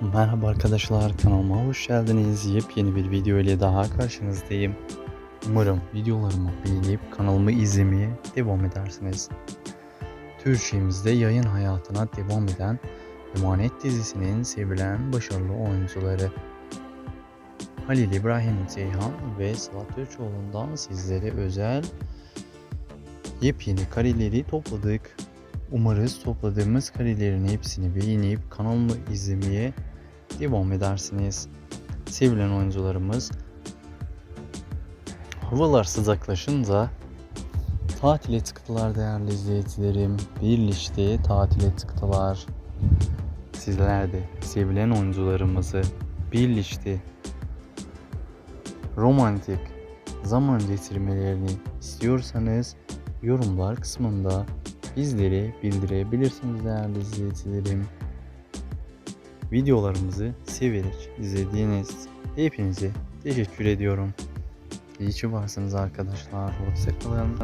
Merhaba arkadaşlar kanalıma hoş geldiniz. Yepyeni bir video ile daha karşınızdayım. Umarım videolarımı beğenip kanalımı izlemeye devam edersiniz. Türkçemizde yayın hayatına devam eden Emanet dizisinin sevilen başarılı oyuncuları Halil İbrahim Ceyhan ve Sıla Türkoğlu'ndan sizlere özel yepyeni kareleri topladık. Umarız topladığımız karelerin hepsini beğenip kanalımı izlemeye devam edersiniz. Sevilen oyuncularımız havalar sıcaklaşınca tatile çıktılar değerli izleyicilerim. Birlikte tatile çıktılar. Sizler de sevilen oyuncularımızı birlikte romantik zaman geçirmelerini istiyorsanız yorumlar kısmında bizlere bildirebilirsiniz değerli izleyicilerim. Videolarımızı severek izlediğiniz hepinize teşekkür ediyorum. İyi ki varsınız arkadaşlar. Hoşçakalın.